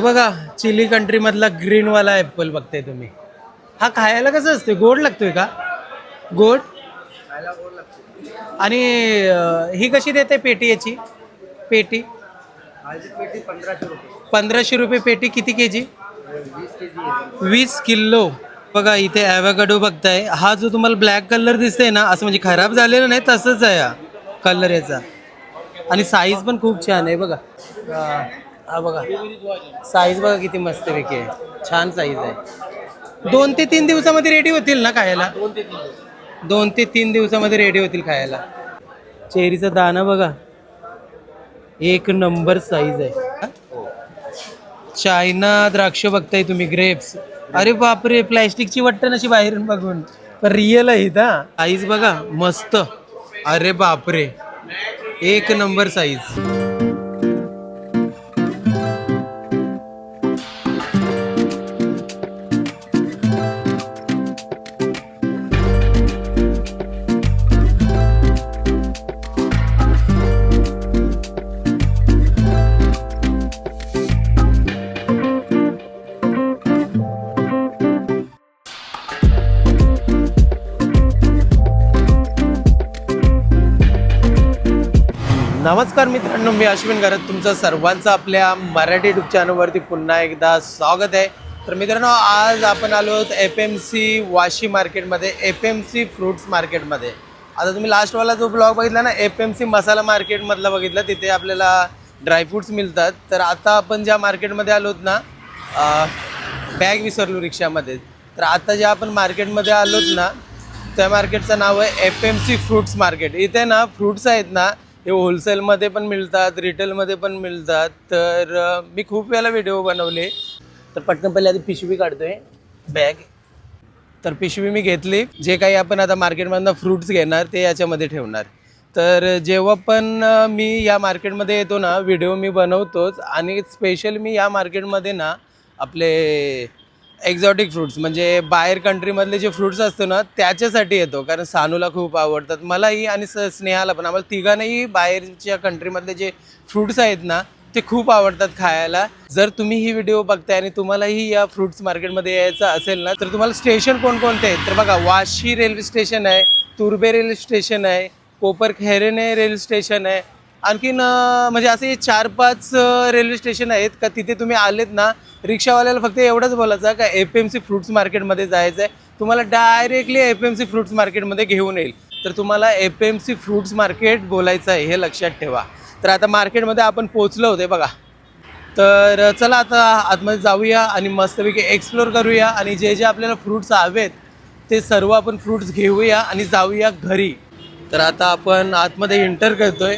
बघा Chile country मधला green वाला ऍपल बघताय तुम्ही. हा खायला कसं असते गोड लागतोय का? गोड? आणि अं, ही कशी देते पेटी याची? पेटी? पंधराशे रुपये पेटी किती के जी वीस किलो. बघा इथे ॲव्हॅकाडो बघताय. हा जो तुम्हाला ब्लॅक कलर दिसतोय ना असं म्हणजे खराब झालेला नाही तसंच आहे हा कलर याचा. आणि साईज पण खूप छान आहे बघा. हा बघा. साईज बघा किती मस्त पैकी आहे. छान साईज आहे. दोन ते तीन दिवसामध्ये रेडी होतील ना खायला? दोन ते तीन दिवसामध्ये रेडी होतील खायला. चेरीचा दाना बघा. एक नंबर साईज आहे. चायना द्राक्ष बघताय तुम्ही ग्रेप्स अरे बापरे प्लॅस्टिकची वाटतं अशी बाहेरून बघून. पण रिअल आहे हा. साईज बघा मस्त. अरे बापरे. एक नंबर साईज नमस्कार मित्रांनो मी अश्विन गरत तुमचं सर्वांचं आपल्या मराठी युट्यूब चॅनलवरती पुन्हा एकदा स्वागत आहे. तर मित्रांनो आज आपण आलो आहोत एफ एम सी वाशी मार्केटमध्ये एफ एम सी फ्रुट्स मार्केटमध्ये आता तुम्ही लास्टवाला जो ब्लॉग बघितला ना एफ एम सी मसाला मार्केटमधला बघितला तिथे आपल्याला ड्रायफ्रुट्स मिळतात. तर आता आपण ज्या मार्केटमध्ये आलो आहोत ना बॅग विसरलो रिक्षामध्ये. तर आता ज्या आपण मार्केटमध्ये आलोत ना त्या मार्केटचं नाव आहे F M C fruits market इथे ना फ्रुट्स आहेत ना हे होलसेलमध्ये पण मिळतात रिटेलमध्ये पण मिळतात. तर मी खूप वेळेला व्हिडिओ बनवले. तर पटकन पहिले आधी पिशवी काढतोय. बॅग तर पिशवी मी घेतली. जे काही आपण आता मार्केटमधनं फ्रुट्स घेणार ते याच्यामध्ये ठेवणार. तर जेव्हा पण मी या मार्केटमध्ये येतो ना व्हिडिओ मी बनवतोच. आणि स्पेशल मी या मार्केटमध्ये ना आपले एक्झॉटिक फ्रुट्स म्हणजे बाहेर कंट्रीमधले जे फ्रुट्स असतो ना त्याच्यासाठी येतो. कारण सानूला खूप आवडतात. मलाही आणि स स्नेहाला पण. आम्हाला तिघांनाही बाहेरच्या कंट्रीमधले जे फ्रुट्स आहेत ना ते खूप आवडतात खायला. जर तुम्ही ही व्हिडिओ बघताय आणि तुम्हालाही या फ्रुट्स मार्केटमध्ये यायचं असेल ना तर तुम्हाला स्टेशन कोणकोणते आहेत? तर बघा वाशी रेल्वे स्टेशन आहे तुर्बे रेल्वे स्टेशन आहे कोपर खैरेने रेल्वे स्टेशन आहे आणखीन म्हणजे असे चार पाच रेल्वे स्टेशन आहेत का तिथे तुम्ही आलेत ना रिक्षावाल्याला फक्त एवढंच बोलायचं का एफ एम सी फ्रुट्स मार्केटमध्ये जायचं आहे तुम्हाला directly F M C fruits मार्केटमध्ये घेऊन येईल. तर तुम्हाला F M C fruits market बोलायचं आहे हे लक्षात ठेवा. तर आता मार्केटमध्ये आपण पोचलो होते बघा. तर चला आता आतमध्ये जाऊया आणि मस्तपैकी एक्सप्लोर करूया आणि जे जे आपल्याला फ्रुट्स हवेत ते सर्व आपण फ्रुट्स घेऊया आणि जाऊया घरी. तर आता आपण आतमध्ये एंटर करतोय.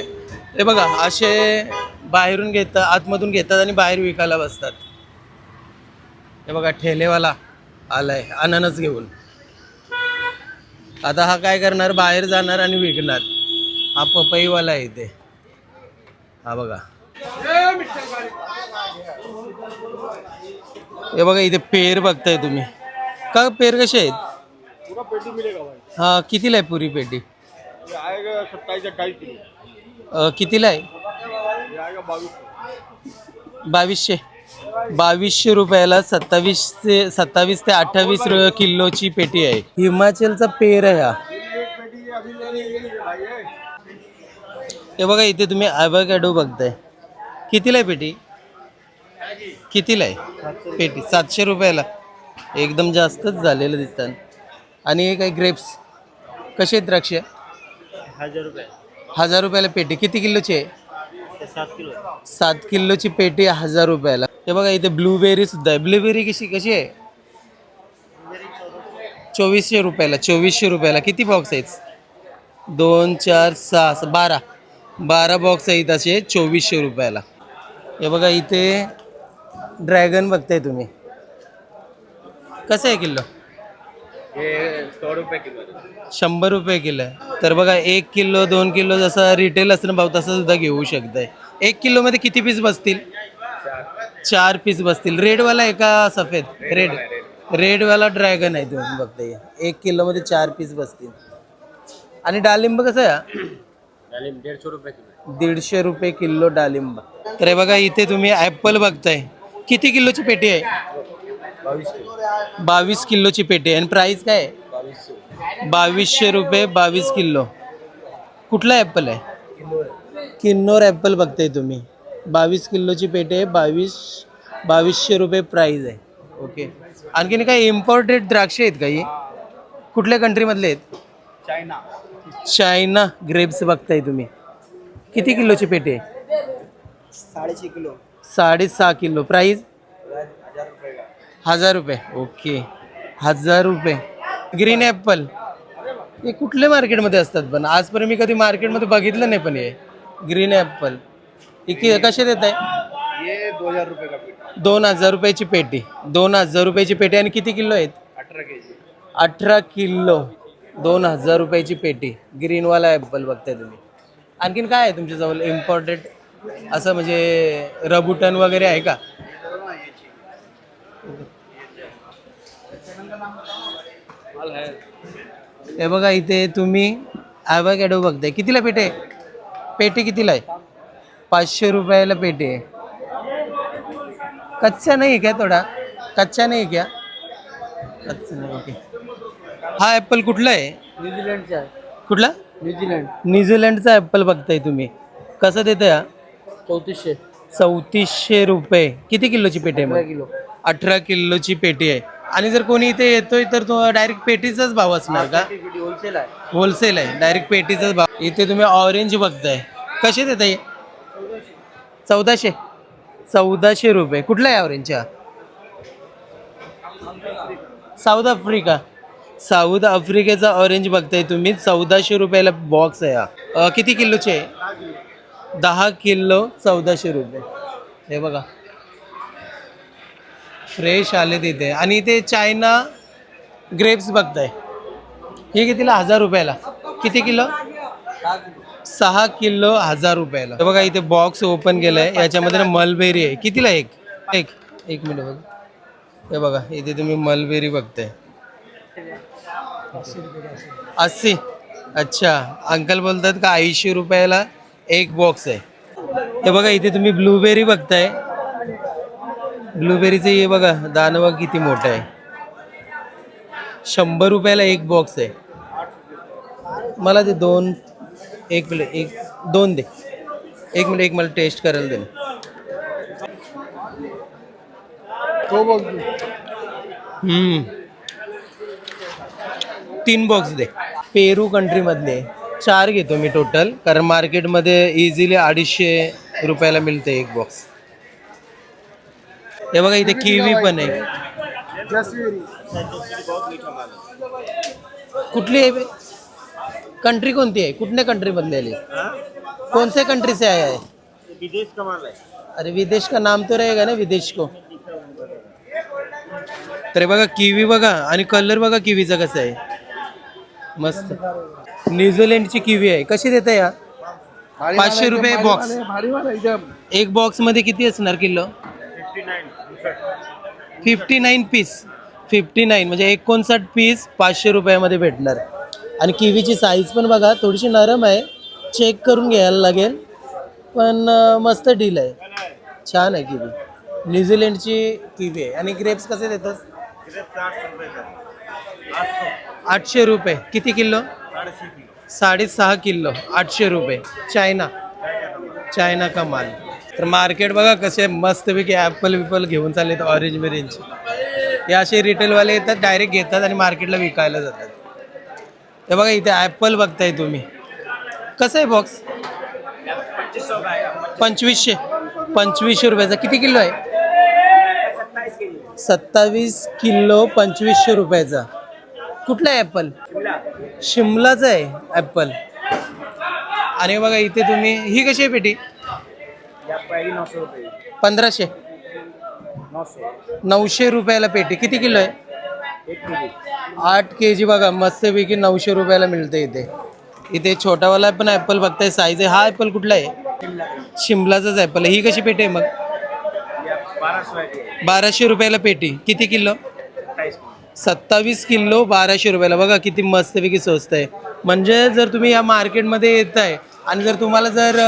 हे बघा असे बाहेरून घेतात आतमधून घेतात आणि बाहेर विकायला बसतात. हे बघा ठेलेवाला आलाय अननस घेऊन. आता हा काय करणार? बाहेर जाणार आणि विकणार. हा पपईवाला आहे इथे. हा बघा. हे बघा इथे पेर बघताय तुम्ही. का पेर कसे आहेत? पूरा पेटी मिलेगा भाई. हा कितीला आहे पुरी पेटी? ये आएगा सत्ताईस अट्ठाईस किलो. अ, कितीला आहे? बावीसशे. बावीसशे रुपयाला सत्तावीस ते सत्तावीस ते अठ्ठावीस किलोची पेटी आहे. हिमाचलचा पेर आहे हा. हे बघा इथे तुम्ही ॲव्हॅकॅडो बघताय. कितीला आहे पेटी? कितीला आहे? पेटी. सातशे रुपयाला. एकदम जास्तच झालेलं दिसतात आणि हे काही ग्रेप्स कसे आहेत द्राक्ष? हजार रुपये. हजार रुपयाला पेटी. किती किलोची आहे? सात किलो सात किलोची पेटी हजार रुपयाला. हे बघा इथे ब्लूबेरी सुद्धा आहे. ब्लूबेरी कशी कशी आहे? चोवीसशे रुपयाला चोवीसशे रुपयाला. किती बॉक्स आहेत? दोन चार सहा बारा. बारा बॉक्स आहेत असे चोवीसशे रुपयाला. हे बघा इथे ड्रॅगन बघताय तुम्ही. कसं आहे किलो? ये सौ रुपये किलो शंभर रुपये किलो आहे. तर बघा एक किलो दोन किलो जसा रिटेल असतं ना भाऊ तसं सुद्धा घेऊ शकताय. एक किलोमध्ये किती पीस बसतील? चार पीस बसतील. रेडवाला आहे का सफेद? रेड. रेडवाला ड्रॅगन आहे तुम्ही बघताय एक किलोमध्ये चार पीस बसतील. आणि डाळिंब कसं आहे? सौ रुपये किलो दीडशे रुपये किलो डाळिंब तर हे बघा इथे तुम्ही ॲपल बघताय. किती किलोची पेटी आहे? बावीस किलो. बावीस किलोची पेटी आणि प्राईस काय आहे? बावीसशे रुपये बावीस किलो. कुठला ॲपल आहे? किन्नोर. ॲपल बघताय तुम्ही. बावीस किलोची पेटी आहे. बावीस बावीसशे रुपये प्राईज आहे. ओके आणखीन काही इम्पोर्टेड द्राक्ष आहेत का ही? कुठल्या कंट्रीमधले आहेत? चायना. चायना. ग्रेप्स बघताय तुम्ही. किती किलोची पेटी आहे? साडेशे किलो. साडेसहा किलो. का हजार रुपये. ओके. हजार रुपये. ग्रीन ॲपल हे कुठल्या मार्केटमध्ये असतात पण? आजपर्यंत मी कधी मार्केटमध्ये बघितलं नाही पण हे. ग्रीन ॲपल हे कि कसे देत आहे? दोन हजार रुपयाची पेटी. दोन हजार रुपयाची पेटी आणि किती किलो आहेत? अठरा किलो. दोन हजार रुपयाची पेटी. ग्रीनवाला ॲपल बघताय तुम्ही. आणखीन काय आहे तुमच्याजवळ? इम्पॉर्टंट असं म्हणजे रबुटन वगैरे आहे का माल है बघा इथे तुम्ही ॲव्हॅकॅडो बघताय. कितीला पेटी? आहे पेटी कितीला आहे? पाचशे रुपयाला पेटी आहे. कच्चा नाही आहे क्या थोडा? कच्चा नाही आहे क्या कच्चा नाही ओके. हा ॲपल कुठला आहे? न्यूझीलंडचा आहे. कुठला? न्यूझीलंड. न्यूझीलंडचा ॲपल बघताय तुम्ही. कसं देतं या चौतीसशे. चौतीसशे रुपये. किती किलोची पेटी आहे मग? किलो. अठरा किलोची पेटी आहे. आणि जर कोणी इथे येतोय तर तो डायरेक्ट पेटीचाच भाव असणार का? होलसेल आहे. होलसेल आहे. डायरेक्ट पेटीचाच भाव. इथे तुम्ही ऑरेंज बघताय. कसे देत आहे चौदाशे. चौदाशे रुपये. कुठला आहे ऑरेंजचा साऊथ आफ्रिका साऊथ आफ्रिकेचा ऑरेंज बघताय तुम्ही. चौदाशे रुपयाला बॉक्स आहे हा. अ, किती किलोचे आहे? दहा किलो चौदाशे रुपये. हे बघा. फ्रेश आले तिथे. आणि इथे चायना ग्रेप्स बघताय. हे कितीला? हजार रुपयाला. किती किलो? सहा किलो हजार रुपयाला. हे बघा इथे बॉक्स ओपन केलाय. याच्यामध्ये ना मलबेरी आहे. कितीला एक? एक. एक मिनिट बघा. हे बघा इथे तुम्ही मलबेरी बघताय. अस्सी. अच्छा. अंकल बोलतात का ऐंशी रुपयाला एक बॉक्स आहे. हे बघा इथे तुम्ही ब्लूबेरी बघताय. ब्लूबेरीचं हे बघा बघा किती मोठं आहे. शंभर रुपयाला एक बॉक्स आहे. मला ते दोन एक मिनिट एक दोन दे. एक मिनिट एक मला टेस्ट करायला दे. तो हम्म. तीन बॉक्स दे. पेरू कंट्रीमधले चार घेतो मी टोटल कारण मार्केटमध्ये इझिली अडीचशे रुपयाला मिळते एक बॉक्स हे बघा इथे किवी पण आहे. कुठली आहे कंट्री कोणती आहे? कुठल्या कंट्रीमधली आली? कौन से कंट्री से आया है विदेश का माल है अरे विदेश का नाम तो रहेगा ना विदेश को? तर बघा किवी बघा आणि कलर बघा किवीचा कसा आहे. मस्त. न्यूझीलंडची किवी आहे. कशी देता या पाचशे रुपये बॉक्स एक बॉक्समध्ये किती असणार kilo? Fifty fifty nine piece. Fifty nine म्हणजे एकोणसाठ पीस पाचशे रुपयामध्ये भेटणार. आणि किवीची साईज पण बघा थोडीशी नरम आहे. चेक करून घ्यायला लागेल. पण मस्त डील आहे. छान आहे किवी. न्यूझीलंडची किवी आहे. आणि ग्रेप्स कसे देतात आठशे रुपये. किती किलो? साडेसहा किलो. आठशे रुपये. चायना. चायना का माल? तर मार्केट बघा कसे मस्तपैकी ॲपल विपल घेऊन चालले ऑरेंज बिरेंज हे असे रिटेलवाले येतात डायरेक्ट घेतात आणि मार्केटला विकायला जातात. तर बघा इथे ॲपल बघताय तुम्ही. कसं आहे बॉक्स पंचवीसशे. पंचवीसशे रुपयाचा. किती किलो आहे? सत्तावीस किलो पंचवीसशे रुपयाचा. कुठला आहे ॲपल? शिमलाचा आहे ॲपल. आणि बघा इथे तुम्ही ही कशी आहे पेटी? पंधराशे? नऊशे. रुपयाला पेटी. किती किलो आहे? आठ के जी बघा मस्तपैकी नऊशे रुपयाला मिळते इथे. इथे छोटावाला पण ॲपल बघताय साईज आहे. हा ॲपल कुठला आहे? शिमला. शिमलाचाच ॲपल ही कशी पेटी आहे मग? बाराशे रुपयाला पेटी. किती किलो? सत्तावीस किलो. बाराशे रुपयाला. बघा किती मस्तपैकी स्वस्त आहे. म्हणजे जर तुम्ही या मार्केटमध्ये येत आहे आणि जर तुम्हाला जर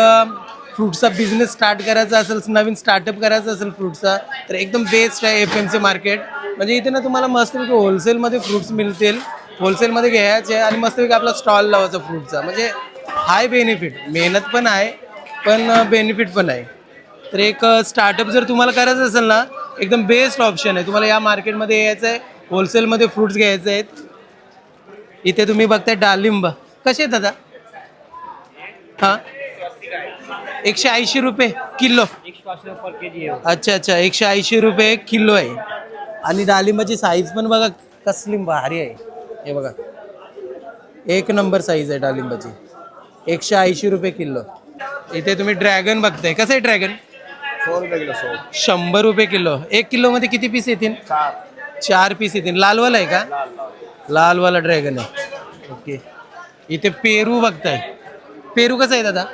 फ्रूटचा बिझनेस स्टार्ट करायचा असेल नवीन स्टार्टअप करायचा असेल फ्रूटचा तर एकदम बेस्ट आहे एफ एमचे मार्केट म्हणजे इथे ना तुम्हाला मस्तपैकी होलसेलमध्ये फ्रूट्स मिळतील. होलसेलमध्ये घ्यायचे आणि मस्तपैकी आपला स्टॉल लावायचा फ्रूटचा म्हणजे हाय बेनिफिट मेहनत पण आहे पण बेनिफिट पण आहे. तर एक स्टार्टअप जर तुम्हाला करायचं असेल ना एकदम बेस्ट ऑप्शन आहे. तुम्हाला या मार्केटमध्ये यायचं आहे होलसेलमध्ये फ्रूट्स घ्यायचे आहेत इथे तुम्ही बघताय डालिंब. कसे आहेत दादा? हां? एकशे ऐंशी रुपये किलो. अच्छा अच्छा. एकशे ऐंशी रुपये किलो आहे. आणि डाळिंबाची साईज पण बघा कसली भारी आहे. हे बघा. एक नंबर साईज आहे डाळिंबाची एकशे ऐंशी रुपये किलो. इथे तुम्ही ड्रॅगन बघताय. कसं आहे ड्रॅगन शंभर रुपये किलो. एक किलोमध्ये किती पीस येतील? चार. पीस येतील. लालवाला आहे का? लाल लाल लालवाला ड्रॅगन आहे. ओके इथे पेरू बघताय. पेरू कसं आहे दादा?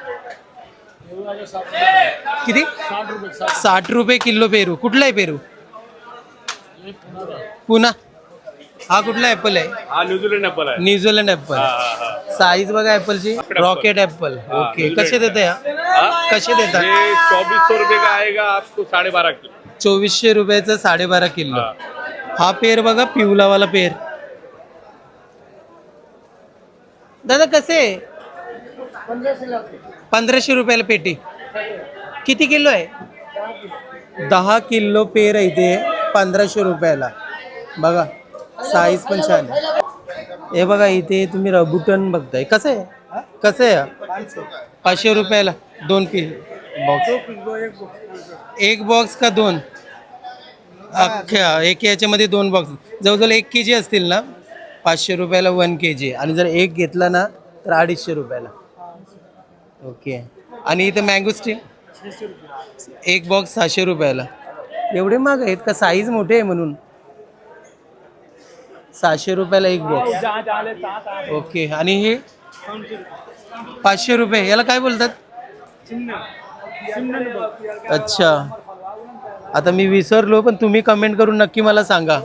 किती? साठ रुपये किलो पेरू. कुठला आहे पेरू? पुन्हा हा कुठला ॲपल आहे? हा न्यूझीलैंड एप्पल है न्यूझीलंड ॲपल साईज बघा ॲपलची रॉकेट ॲपल ओके कसे देते हा? कसे देतात सौ रुपये का आएगा आपको साढ़े बारह किलो. चोवीसशे रुपयाचं साडेबारा किलो. हाँ। हा पेर बघा पिवलावाला पेर. दादा कसे आहे? पंधराशे रुपयाला पेटी. किती किलो आहे? दहा किलो पेर आहे इथे पंधराशे रुपयाला. बघा साईज पण छान आहे. हे बघा इथे तुम्ही रबुटन बघताय. कसं आहे? कसं आहे? पाचशे रुपयाला दोन पीस. बॉक्स एक बॉक्स का दोन? अख्ख्या एक याच्यामध्ये दोन बॉक्स जवळजवळ एक के जी असतील ना? पाचशे रुपयाला वन के जी आणि जर एक घेतला ना तर अडीचशे रुपयाला. ओके. आणि इथं मँगो स्टीम एक बॉक्स सहाशे रुपयाला. एवढे महाग आहेत का? साईज मोठे आहे म्हणून. सहाशे रुपयाला एक बॉक्स ओके. आणि हे? पाचशे रुपये. याला काय बोलतात? अच्छा. आता मी विसरलो पण तुम्ही कमेंट करून नक्की मला सांगा.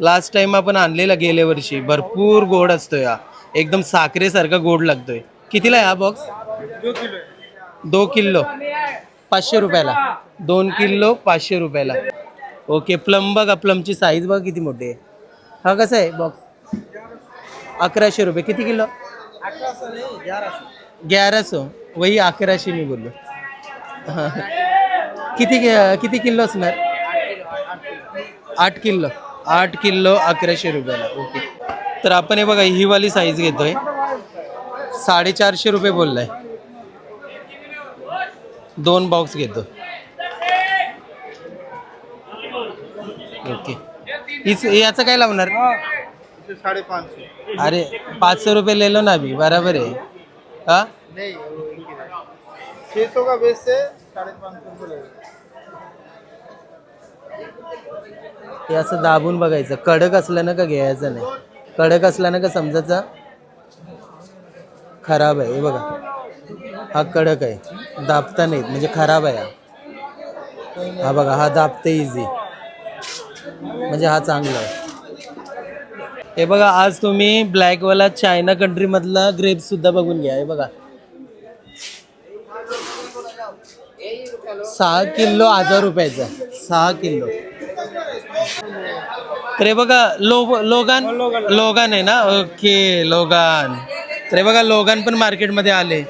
लास्ट टाइम आपण आणलेला गेल्या वर्षी भरपूर गोड असतो या एकदम साखरेसारखा गोड लागतोय. कितीला आहे हा बॉक्स दो किलो. पाचशे रुपयाला. दोन किलो पाचशे रुपयाला. ओके प्लम बघा प्लमची साईज बघा किती मोठी आहे. हा कसा आहे बॉक्स अकराशे रुपये. किती किलो? ग्यारह सो वही अकराशे मी बोललो. हां किती किती किलो असणार? आठ किलो. आठ किलो अकराशे रुपयाला. ओके. तर आपण हे बघा ही वाली साईज घेतोय. साडेचारशे रुपये बोललाय. दोन बॉक्स घेतो. ओके याचं काय लावणार? साढ़े पाँच सौ अरे पाच सौ रुपये ले लो ना अभी बराबर है हाँ? नहीं छः सौ का बेस से साढ़े पाँच सौ रुपये लगेगा हे असं दाबून बघायचं. कडक असल्यानं का घ्यायचं नाही. कडक असल्यानं का समजायचा? खराब आहे हे बघा. हा कडक आहे. दाबता नाहीत म्हणजे खराब आहे हा. हा बघा हा दाबते इझी म्हणजे हा चांगला आहे. हे बघा आज तुम्ही ब्लॅकवाला चायना कंट्रीमधला ग्रेप सुद्धा बघून घ्या. हे बघा. सहा किलो हजार रुपयाचा. सहा किलो. तर हे बघा लो लोगान? लोगान. आहे ना? Okay longan. तर हे बघा लोगान पण मार्केटमध्ये आले.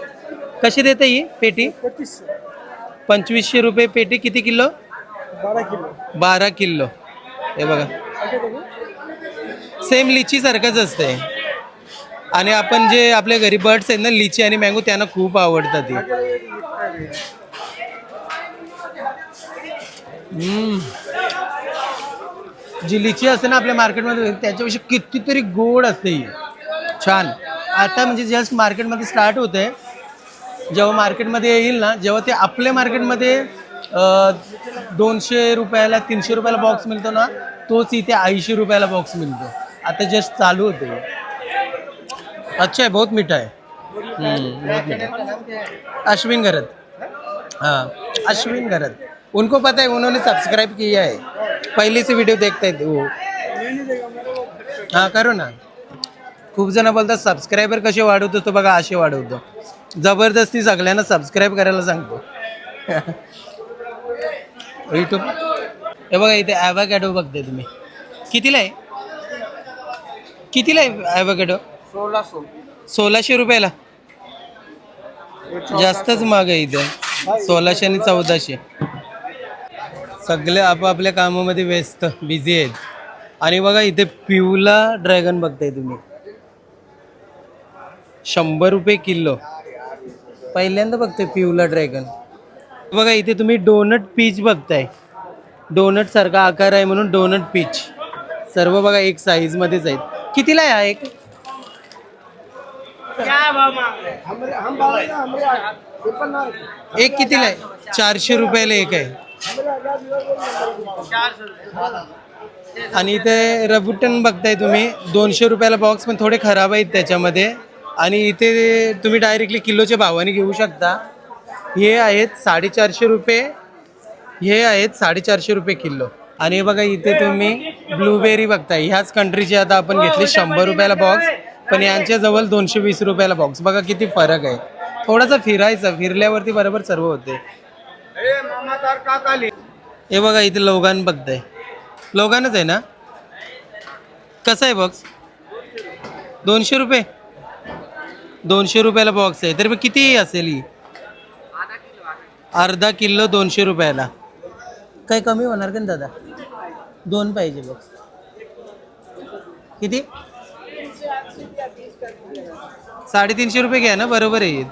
कशी देते ही पेटी? पंचवीसशे. रुपये पेटी किती किलो? बारह किलो. बारा किलो. हे बघा. सेम लिची सारखंच असते. आणि आपण जे आपल्या घरी बर्ड्स आहेत ना लिची आणि मँगो त्यांना खूप आवडतात ती. जी लिची असते ना आपल्या मार्केटमध्ये त्याच्यापेक्षा कितीतरी गोड असते ही. छान. आता म्हणजे जस्ट मार्केटमध्ये स्टार्ट होते जेव्हा मार्केटमध्ये येईल ना जेव्हा ते आपल्या मार्केटमध्ये दोनशे रुपयाला तीनशे रुपयाला बॉक्स मिळतो ना तोच इथे ऐंशी रुपयाला बॉक्स मिळतो. आता जस्ट चालू होते. अच्छा आहे बहुत मीठा आहे. बहुत मीठा अश्विन गरत हाँ अश्विन गरत उनको पता है उन्होंने सब्सक्राइब किया है पहले से वीडियो देखते हैं. वो हां करो ना. खूप जण बोलतात सबस्क्रायबर कसे वाढवतो तो बघा असे वाढवतो. जबरदस्ती सगळ्यांना सबस्क्राईब करायला सांगतो. युट्यूब हे बघा इथे ॲव्हॅकॅडो बघते तुम्ही. कितीला आहे? कितीला आहे ॲव्हॅकॅडो सोळा सोळाशे रुपयाला. जास्तच महाग आहे इथे. सोळाशे आणि चौदाशे. सगळे आपापल्या कामामध्ये व्यस्त बिझी आहेत. आणि बघा इथे पिवला ड्रॅगन बघताय तुम्ही. शंभर रुपये किलो. पहिल्यांदा बघतोय पिवला ड्रॅगन. बघा इथे तुम्ही डोनट पीच बघताय. डोनट सारखा आकार आहे म्हणून डोनट पीच. सर्व बघा एक साईज मध्येच आहेत. कितीला आहे हा एक? एक कितीला आहे? चारशे रुपयाला एक आहे. आणि इथे रबुटन बघताय तुम्ही. दोनशे रुपयाला बॉक्स पण थोडे खराब आहेत त्याच्यामध्ये. आणि इथे तुम्ही डायरेक्टली किलोच्या भावाने घेऊ शकता. हे आहेत साडेचारशे रुपये. हे आहेत साडेचारशे रुपये किलो. आणि बघा इथे तुम्ही ब्लूबेरी बघताय. ह्याच कंट्रीचे आता आपण घेतले शंभर रुपयाला बॉक्स पण यांच्याजवळ दोनशे वीस रुपयाला बॉक्स बघा किती फरक आहे. थोडासा फिरायचं फिरल्यावरती बरोबर सर्व होते. हे बघा इथे लोगान बघताय. लोगानच आहे ना? कसं आहे बॉक्स दोनशे रुपये. दोनशे रुपयाला बॉक्स आहे. तर मग किती असेल ही? अर्धा किलो दोनशे रुपयाला. काही कमी होणार का दादा? दोन पाहिजे बॉक्स किती? साडेतीनशे रुपये घ्या ना बरोबर आहे.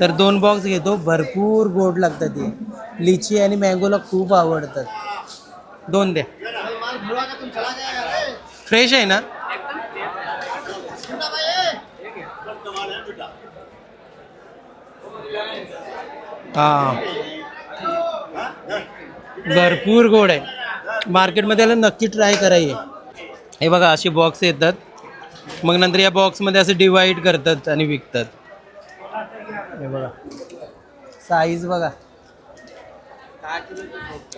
तर दोन बॉक्स घेतो. भरपूर गोड लागतात ते लिची आणि मँगोला खूप आवडतात. दोन द्या. फ्रेश आहे ना? हा. भरपूर गोड आहे. मार्केटमध्ये आलं नक्की ट्राय करायचे हे. बघा असे बॉक्स येतात. मग नंतर या बॉक्समध्ये असं डिवाईड करतात आणि विकतात. हे बघा. साईज बघा.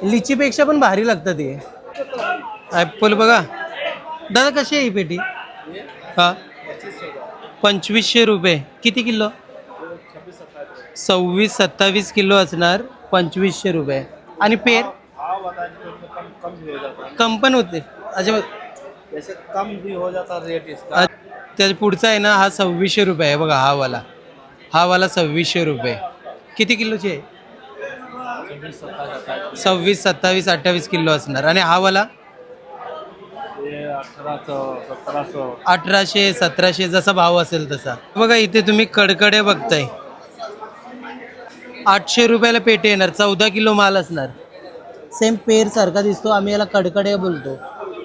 लिचीपेक्षा पण भारी लागतं ते ॲपल बघा. दादा कशी आहे ही पेटी? हा. पंचवीसशे रुपये. किती किलो? सव्वीस सत्तावीस किलो असणार पंचवीसशे रुपये. आणि पेर? कम कम भी हो जाता है कम पण होते. अच्छा जैसे कम भी हो जाता रेट इसका. त्याच्या पुढचा आहे ना हा सव्वीसशे रुपये आहे बघा हा वाला. हा वाला सव्वीसशे रुपये. किती किलोची आहे? सव्वीस सत्तावीस अठ्ठावीस किलो असणार. आणि हा वाला? ये अठारह सौ सत्रह सौ अठराशे सतराशे जसा भाव असेल तसा. बघा इथे तुम्ही कडकडे बघताय. आठशे रुपयाला पेटी येणार चौदा किलो माल असणार. सेम पेर सारखा दिसतो आम्ही याला कडकडे बोलतो.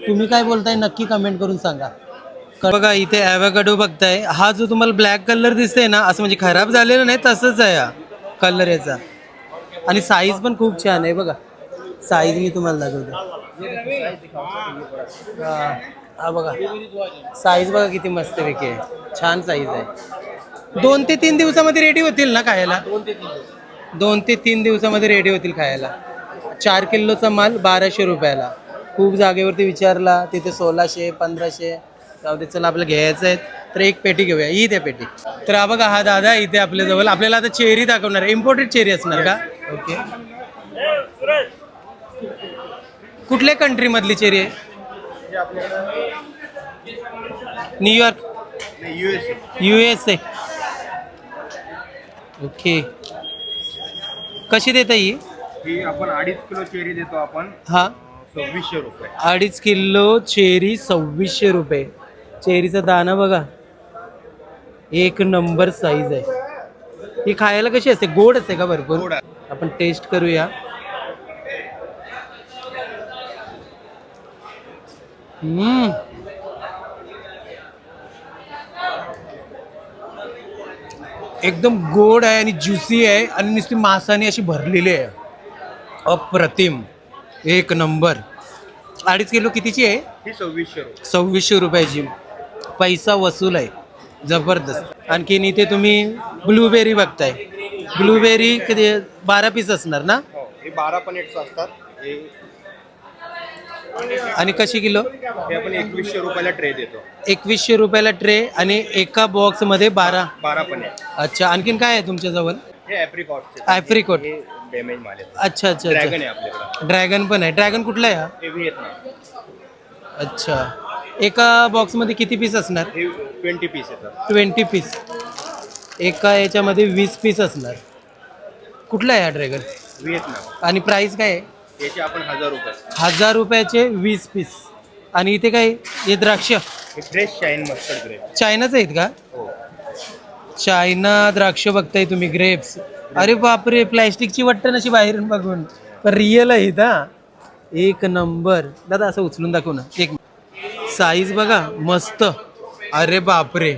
तुम्ही काय बोलताय नक्की कमेंट करून सांगा. बघा इथे ॲव्हॅकाडो बघताय. हा जो तुम्हाला ब्लॅक कलर दिसतोय ना असं म्हणजे खराब झालेलं नाही तसंच आहे हा कलर याचा. आणि साईज पण खूप छान आहे बघा. साईज मी तुम्हाला दाखवतो. हा हा बघा. साईज बघा किती मस्त पैकी आहे. छान साईज आहे. दोन ते तीन दिवसामध्ये रेडी होतील ना खायला? दोन ते तीन दिवसामध्ये रेडी होतील खायला. चार किलोचा माल बाराशे रुपयाला. खूप जागेवरती विचारला तिथे सोळाशे पंधराशे. जाऊ दे चला आपल्याला घ्यायचं आहे. तर एक पेटी घेऊया. ही त्या पेटी. तर हा बघा हा दादा इथे आपल्याजवळ. आपल्याला आता चेरी दाखवणार. इम्पोर्टेड चेरी असणार का? ओके कुठल्या कंट्रीमधली चेरी आहे? New York U S A okay कशी देता ही? ही आपण अडीच किलो चेरी देतो आपण. हा. सव्वीसशे रुपये. अडीच किलो चेरी सव्वीसशे रुपये. चेरीचा दाना बघा. एक नंबर साईज आहे. ही खायला कशी असते? गोड असते का भरपूर? गोड आपण टेस्ट करूया. हम्म. एकदम गोड आहे आणि ज्युसी आहे आणि नुसती मासाने अशी भरलेली आहे. अप्रतिम. एक नंबर. अडीच किलो कितीची आहे? ही सव्वीसशे सव्वीसशे रुपयाची पैसा वसूल आहे. जबरदस्त. आणखीन इथे तुम्ही ब्लूबेरी बघताय. ब्लूबेरी किती? बारा पीस असणार ना? हो बारा पण एकशे असतात. आणि कशी किलो? हे आपण एकवीसशे रुपयाला ट्रे देतो. एकवीसशे रुपयाला ट्रे आणि एका बॉक्समध्ये बारा. बारा पण आहे. अच्छा आणखीन काय आहे तुमच्याजवळ हे हे डॅमेज माल आहे. अच्छा अच्छा ड्रॅगन अच्छा आहे आपल्याकडे. ड्रॅगन पण आहे. ड्रॅगन कुठला आहे हा? अच्छा. एका बॉक्समध्ये किती पीस असणार? हे ट्वेंटी पीस येतात. ट्वेंटी पीस एका याच्यामध्ये वीस पीस असणार. कुठला आहे हा ड्रॅगन आणि प्राइस काय आहे? याचे आपण हजार रुपये. हजार रुपयाचे वीस पीस. आणि इथे काय हे द्राक्ष? हे फ्रेश शाईन मस्टर्ड ग्रेप चायनाच आहेत का? हो. चायना द्राक्ष बघताय तुम्ही ग्रेप्स अरे बापरे प्लॅस्टिकची वाटतं अशी बाहेरून बघून. पण रिअल आहेत हा. एक नंबर. दादा असं उचलून दाखव ना. एक साईज बघा मस्त. अरे बापरे.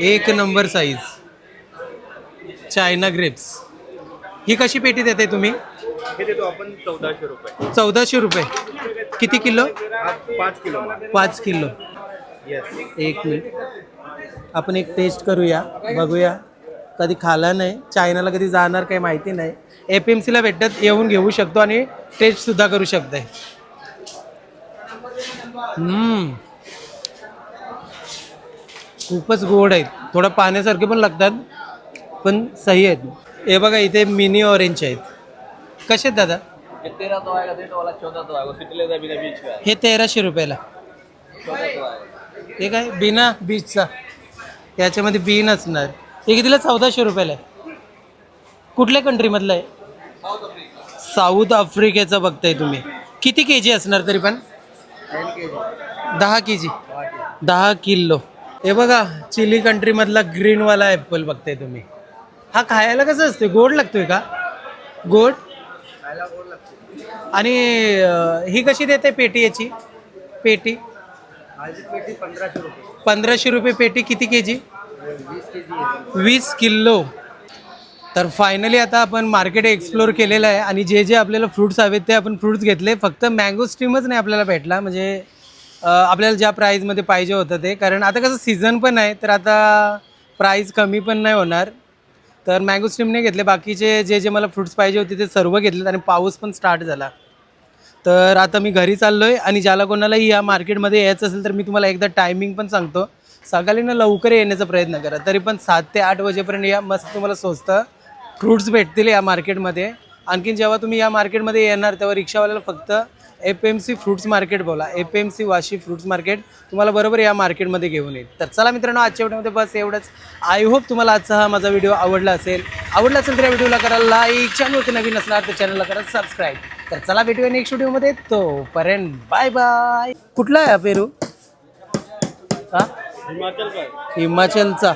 एक नंबर साईज चायना ग्रेप्स ही कशी पेटी देताय तुम्ही? हे देतो आपण चौदाशे रुपये. चौदाशे रुपये. किती किलो? पाच किलो माल. पाच किलो. येस एक मिनिट. आपण एक टेस्ट करूया बघूया. कधी खाला नाही चायनाला कधी जाणार काही माहिती नाही. एफ एम सीला भेटत येऊन घेऊ शकतो आणि टेस्ट सुद्धा करू हम्म. खूपच गोड आहेत. थोडं पाण्यासारखे पण लागतात पण सही आहेत. हे बघा इथे मिनी ऑरेंज आहेत. कसे आहेत दादा? तेरह तो आएगा डेढ़ वाला चौदह तो आएगा फिटले का बिना बीच का हे तेराशे रुपयाला. चौदह तो आएगा हे काय? बिना बीचचा याच्यामध्ये बी नसणार हे कितीला? चौदाशे रुपयाला आहे. कुठल्या कंट्रीमधलं आहे? साऊथ आफ्रिकेचं बघताय तुम्ही. किती के जी असणार तरी पण? दहा के जी दहा किलो. हे बघा चिली कंट्रीमधला ग्रीनवाला ॲपल बघताय तुम्ही. हा खायला कसं असते गोड लागतोय का? गोड? आणि ही कशी देते पेटी याची? पेटी? पंधराशे रुपये. पेटी किती के जी वीस किलो. तर फायनली आता आपण मार्केट एक्सप्लोर केलेलं आहे आणि जे जे आपल्याला फ्रुट्स हवेत ते आपण फ्रुट्स घेतले. फक्त मँगो स्ट्रीमच नाही आपल्याला भेटला. म्हणजे आपल्याला ज्या प्राईजमध्ये पाहिजे होतं ते. कारण आता कसं सीझन पण आहे तर आता प्राईस कमी पण नाही होणार. तर मँगो स्ट्रीमने घेतले. बाकीचे जे जे मला फ्रुट्स पाहिजे होते ते सर्व घेतलेत आणि पाऊस पण स्टार्ट झाला. तर आता मी घरी चाललो आहे आणि ज्याला कोणालाही या मार्केटमध्ये यायचं असेल तर मी तुम्हाला एकदा टायमिंग पण सांगतो. सकाळी ना लवकर येण्याचा प्रयत्न करा. तरी पण सात ते आठ वाजेपर्यंत या मस्त तुम्हाला स्वस्त फ्रूट्स भेटतील या मार्केटमध्ये आणखीन जेव्हा तुम्ही या मार्केटमध्ये येणार तेव्हा रिक्षावाल्याला फक्त F M C fruits market बोला. F M C Vashi fruits market तुम्हाला बरोबर या मार्केटमध्ये घेऊन येईल. तर चला मित्रांनो आजच्या व्हिडिओमध्ये बस एवढंच. आय होप तुम्हाला आजचा हा माझा व्हिडिओ आवडला असेल. आवडला असेल तर या व्हिडिओला करा लाईक चॅनलवरती नवीन असणार तर चॅनलला करा सबस्क्राईब तर चला भेटूया नेक्स्ट व्हिडिओमध्ये. तोपर्यंत बाय बाय कुठला आहे पेरू? हा? हिमाचलचा.